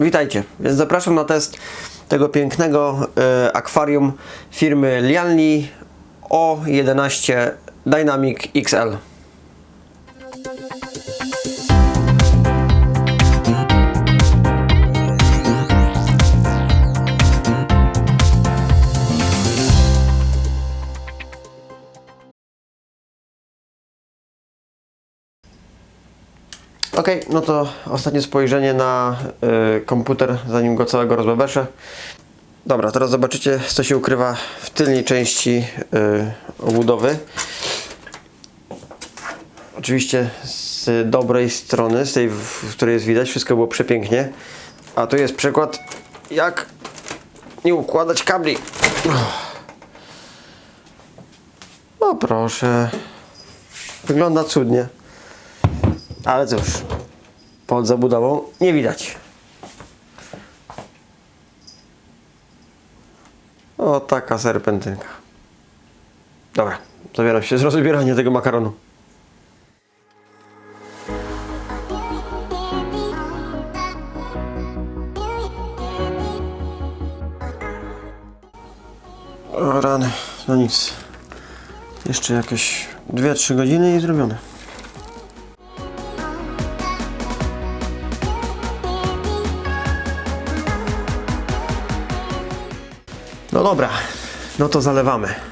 Witajcie, więc zapraszam na test tego pięknego e, akwarium firmy Lianli O11 Dynamic XL. Ok, no to ostatnie spojrzenie na y, komputer, zanim go całego rozbebeszę. Dobra, teraz zobaczycie, co się ukrywa w tylnej części y. Oczywiście z dobrej strony, z tej, w której jest widać, wszystko było przepięknie. A tu jest przykład, jak nie układać kabli. No proszę. Wygląda cudnie. Ale cóż, pod zabudową nie widać. O, taka serpentynka. Dobra, zabieram się z rozbierania tego makaronu. O rany, no nic. Jeszcze jakieś 2-3 godziny i zrobione. No dobra, no to zalewamy.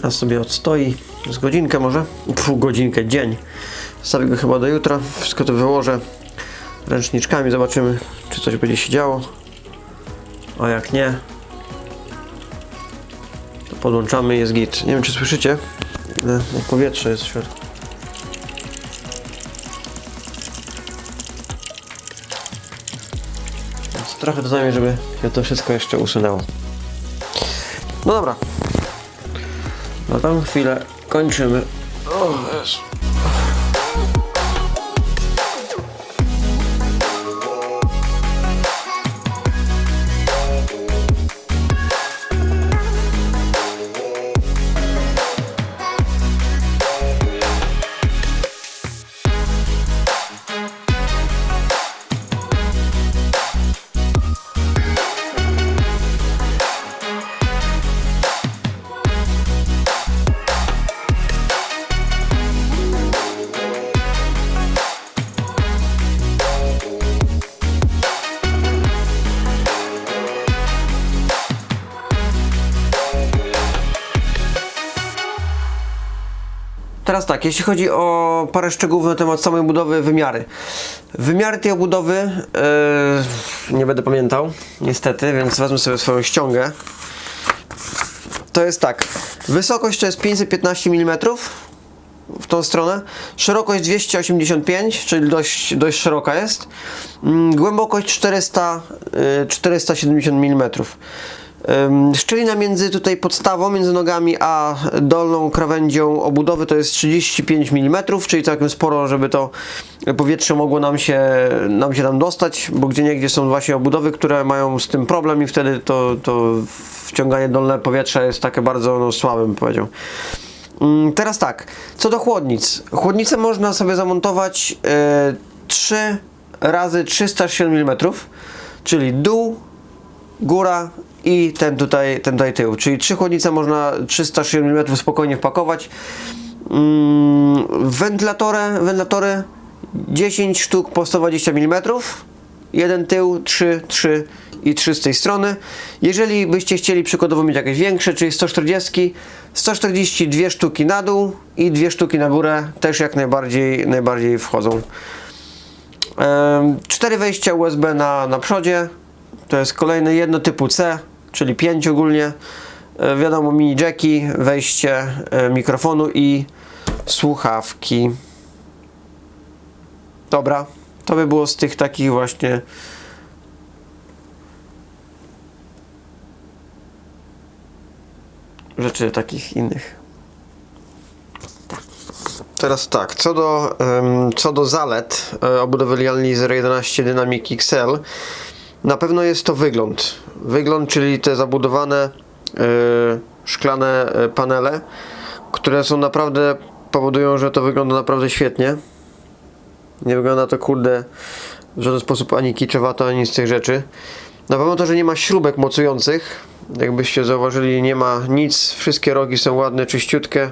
Teraz sobie odstoi z godzinkę może, pół godzinkę, dzień. Stawię go chyba do jutra, wszystko to wyłożę ręczniczkami, zobaczymy czy coś będzie się działo. A jak nie, to podłączamy jest git. Nie wiem czy słyszycie, no, powietrze jest w środku. Trochę to zajmie, żeby się to wszystko jeszcze usunęło. No dobra, na tą chwilę kończymy. O. Teraz tak, jeśli chodzi o parę szczegółów na temat samej budowy, wymiary. Wymiary tej obudowy yy, nie będę pamiętał, niestety, więc wezmę sobie swoją ściągę. To jest tak, wysokość to jest 515 mm w tą stronę, szerokość 285, czyli dość, dość szeroka jest, Mm, głębokość 400, yy, 470 mm. Szczelina między tutaj podstawą, między nogami a dolną krawędzią obudowy to jest 35 mm, czyli całkiem sporo, żeby to powietrze mogło nam się, nam się tam dostać, bo gdzie niegdzie są właśnie obudowy, które mają z tym problem i wtedy to, to wciąganie dolne powietrza jest takie bardzo no, słabe, powiedział. Mm, Teraz tak, co do chłodnic. Chłodnicę można sobie zamontować e, 3 razy 307 mm, czyli dół, góra i ten tutaj, ten tutaj tył. Czyli trzy chłodnice można 360 mm spokojnie wpakować. Mm, wentylatory, wentylatory 10 sztuk po 120 mm. Jeden tył, 3, 3 i 3 z tej strony. Jeżeli byście chcieli przykładowo mieć jakieś większe, czyli 140, 140 dwie sztuki na dół i dwie sztuki na górę też jak najbardziej, najbardziej wchodzą. Cztery wejścia USB na, na przodzie. To jest kolejne jedno typu C, czyli 5 ogólnie. E, Wiadomo, mini jacki, wejście e, mikrofonu i słuchawki. Dobra, to by było z tych takich właśnie. Rzeczy takich innych. Teraz tak, co do, em, co do zalet e, obudowy Lialni 011 Dynamic XL, na pewno jest to wygląd. Wygląd, czyli te zabudowane e, szklane e, panele, które są naprawdę, powodują, że to wygląda naprawdę świetnie. Nie wygląda to kurde w żaden sposób ani kiczowato, ani z tych rzeczy. Na pewno to, że nie ma śrubek mocujących. Jakbyście zauważyli, nie ma nic. Wszystkie rogi są ładne, czyściutkie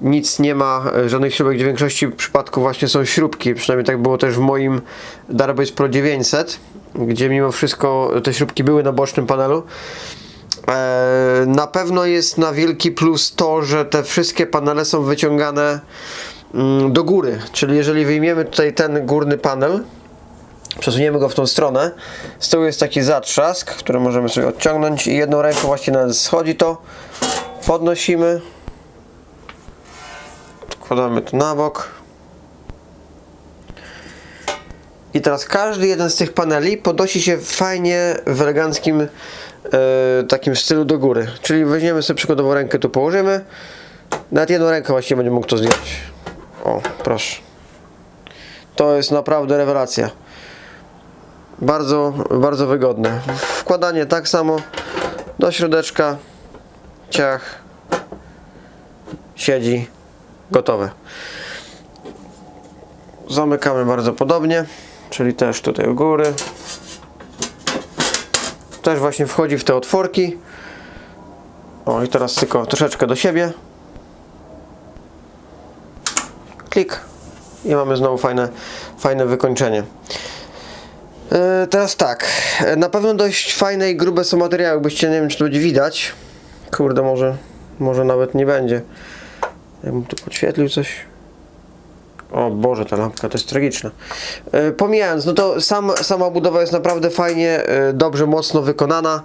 nic nie ma, e, żadnych śrubek, w większości przypadków właśnie są śrubki, przynajmniej tak było też w moim Darbase Pro 900, gdzie mimo wszystko te śrubki były na bocznym panelu. E, Na pewno jest na wielki plus to, że te wszystkie panele są wyciągane mm, do góry, czyli jeżeli wyjmiemy tutaj ten górny panel, przesuniemy go w tą stronę, z tyłu jest taki zatrzask, który możemy sobie odciągnąć i jedną ręką właśnie nawet schodzi to, podnosimy, Wkładamy to na bok. I teraz każdy jeden z tych paneli podnosi się fajnie w eleganckim e, takim stylu do góry. Czyli weźmiemy sobie przykładowo rękę, tu położymy. Nawet jedną rękę właściwie będzie mógł to zdjąć. O, proszę. To jest naprawdę rewelacja. Bardzo, bardzo wygodne. Wkładanie tak samo do środeczka. Ciach. Siedzi gotowe. Zamykamy bardzo podobnie, czyli też tutaj u góry. Też właśnie wchodzi w te otworki. O i teraz tylko troszeczkę do siebie. Klik i mamy znowu fajne, fajne wykończenie. E, Teraz tak, e, na pewno dość fajne i grube są materiały, byście nie wiem czy to będzie widać. Kurde, może, może nawet nie będzie. Jakbym tu podświetlił coś. O Boże, ta lampka to jest tragiczna. E, pomijając, no to sam, sama budowa jest naprawdę fajnie, e, dobrze, mocno wykonana.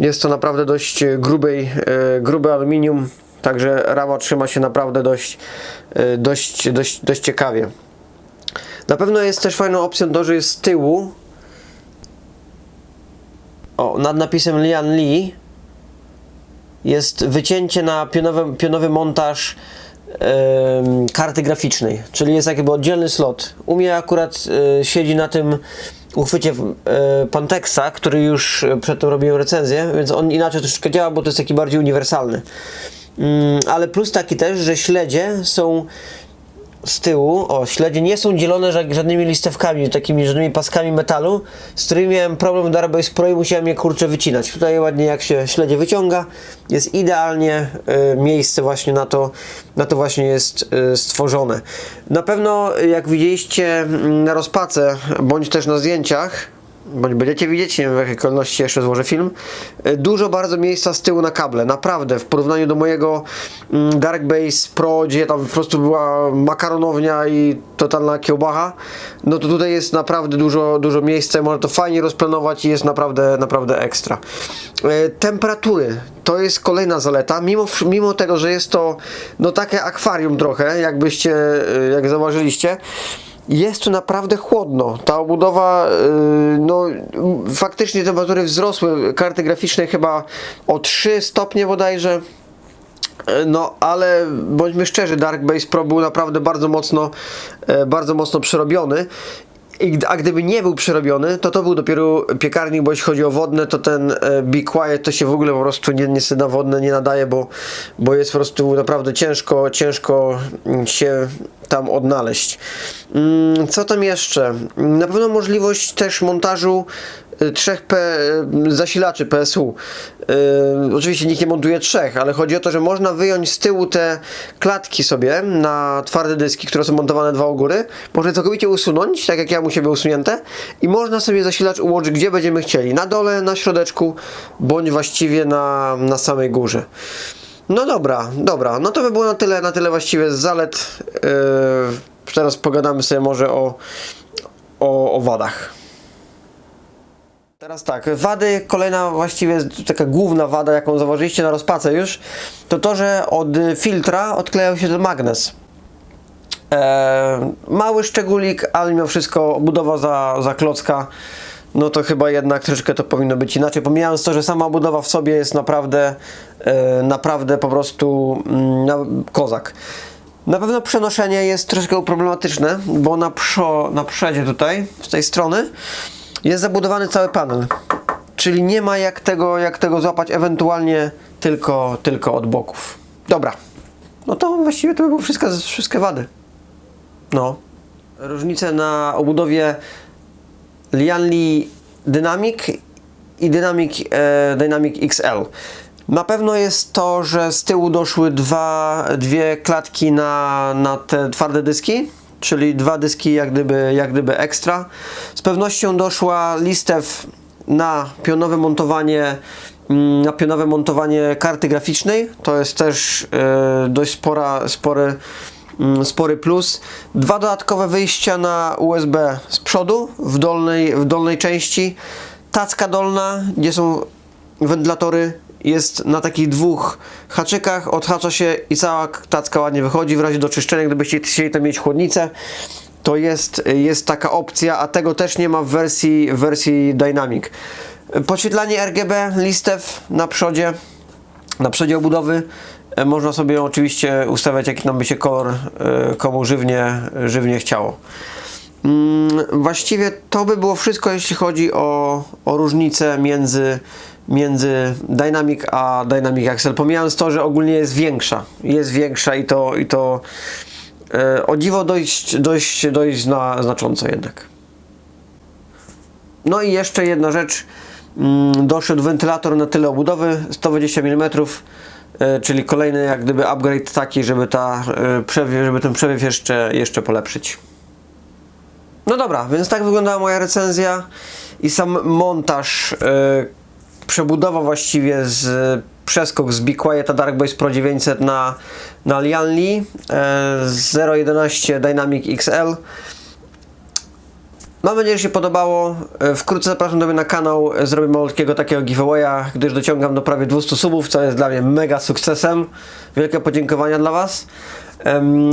Jest to naprawdę dość e, grubej, e, grube aluminium, także rama trzyma się naprawdę dość, dość, dość, dość ciekawie. Na pewno jest też fajną opcją to, że jest z tyłu o, nad napisem Lian Lee jest wycięcie na pionowy, pionowy montaż karty graficznej, czyli jest jakby oddzielny slot. U mnie akurat e, siedzi na tym uchwycie e, Pantexa, który już e, przedtem robiłem recenzję, więc on inaczej troszeczkę działa, bo to jest taki bardziej uniwersalny. Mm, ale plus taki też, że śledzie są z tyłu, o, śledzie nie są dzielone ża- żadnymi listewkami, takimi żadnymi paskami metalu, z którymi miałem problem w Darbase Pro i musiałem je kurczę wycinać. Tutaj ładnie jak się śledzie wyciąga, jest idealnie y, miejsce właśnie na to, na to właśnie jest y, stworzone. Na pewno jak widzieliście mm, na rozpace, bądź też na zdjęciach, bądź będziecie widzieć, nie wiem w jakiej kolejności jeszcze złożę film, e, dużo bardzo miejsca z tyłu na kable, naprawdę, w porównaniu do mojego mm, Dark Base Pro, gdzie tam po prostu była makaronownia i totalna kiełbacha, no to tutaj jest naprawdę dużo, dużo miejsca, można to fajnie rozplanować i jest naprawdę, naprawdę ekstra. E, Temperatury, to jest kolejna zaleta, mimo, mimo tego, że jest to no takie akwarium trochę, jakbyście, e, jak zauważyliście, jest tu naprawdę chłodno. Ta obudowa, yy, no faktycznie temperatury wzrosły, karty graficzne chyba o 3 stopnie bodajże. Yy, No, ale bądźmy szczerzy, Dark Base Pro był naprawdę bardzo mocno, e, bardzo mocno przerobiony. A gdyby nie był przerobiony, to to był dopiero piekarnik, bo jeśli chodzi o wodne, to ten e, Be Quiet to się w ogóle po prostu nie, niestety na wodne nie nadaje, bo, bo jest po prostu naprawdę ciężko, ciężko mm, się tam odnaleźć. Mm, Co tam jeszcze? Na pewno możliwość też montażu trzech P, y, zasilaczy PSU. Y, oczywiście nikt nie montuje trzech, ale chodzi o to, że można wyjąć z tyłu te klatki sobie na twarde dyski, które są montowane dwa u góry. Można je całkowicie usunąć, tak jak ja mam u siebie usunięte i można sobie zasilacz ułożyć gdzie będziemy chcieli. Na dole, na środeczku, bądź właściwie na, na samej górze. No dobra, dobra. No to by było na tyle, na tyle właściwie z zalet. Yy, teraz pogadamy sobie może o, o, o wadach. Teraz tak, wady, kolejna właściwie taka główna wada, jaką zauważyliście na rozpace już, to to, że od filtra odklejał się ten magnes. E, mały szczególik, ale mimo wszystko budowa za, za klocka, no to chyba jednak troszeczkę to powinno być inaczej. Pomijając to, że sama budowa w sobie jest naprawdę, e, naprawdę po prostu mm, na, kozak. Na pewno przenoszenie jest troszkę problematyczne, bo na, przo, na przodzie tutaj, z tej strony, jest zabudowany cały panel. Czyli nie ma jak tego, jak tego złapać, ewentualnie tylko, tylko od boków. Dobra. No to właściwie to by były wszystkie, wszystkie wady. No. Różnice na obudowie Lianli Dynamic i Dynamic, e, Dynamic XL. Na pewno jest to, że z tyłu doszły dwa, dwie klatki na, na te twarde dyski, czyli dwa dyski jak gdyby, jak gdyby ekstra. Z pewnością doszła listew na pionowe montowanie mm, na pionowe montowanie karty graficznej. To jest też e, dość spora, spory, mm, spory plus. Dwa dodatkowe wyjścia na USB z przodu w dolnej, w dolnej części. Tacka dolna, gdzie są wentylatory jest na takich dwóch haczykach, odhacza się i cała tacka ładnie wychodzi. W razie do czyszczenia, gdybyście chcieli tam mieć chłodnicę, to jest, jest taka opcja, a tego też nie ma w wersji, wersji Dynamic. Podświetlanie RGB, listew na przodzie, na przodzie obudowy. E, Można sobie oczywiście ustawiać, jaki nam by się kolor e, komu żywnie, żywnie chciało. Mm, Właściwie to by było wszystko, jeśli chodzi o, o różnicę między, między Dynamic a Dynamic Excel. Pomijając to, że ogólnie jest większa. Jest większa i to, i to e, o dziwo dość, dość, zna, znacząco jednak. No i jeszcze jedna rzecz. Mm, Doszedł wentylator na tyle obudowy 120 mm, e, czyli kolejny jak gdyby upgrade taki, żeby, ta, e, przewiew, żeby ten przewiew jeszcze, jeszcze polepszyć. No dobra, więc tak wyglądała moja recenzja i sam montaż, e, przebudowa właściwie z przeskok z Be Quiet Dark Base Pro 900 na, na Lianli e, 011 Dynamic XL. Mam nadzieję, że się podobało. E, Wkrótce zapraszam do mnie na kanał. E, Zrobię malutkiego takiego giveawaya, gdyż dociągam do prawie 200 subów, co jest dla mnie mega sukcesem. Wielkie podziękowania dla Was.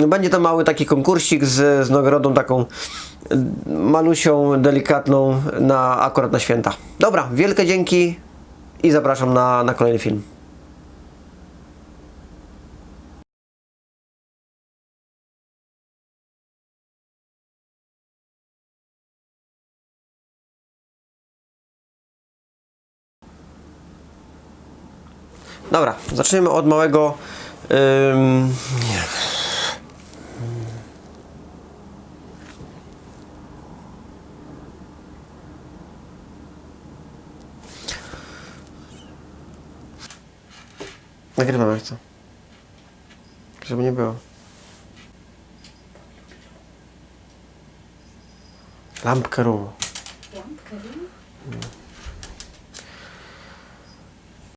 Będzie to mały taki konkursik z, z nagrodą taką e, malusią, delikatną na akurat na święta. Dobra, wielkie dzięki i zapraszam na, na kolejny film. Dobra, zaczniemy od małego. Nagrywam jak co. Żeby nie było. Lampkę rumu. Lampkę, wiem.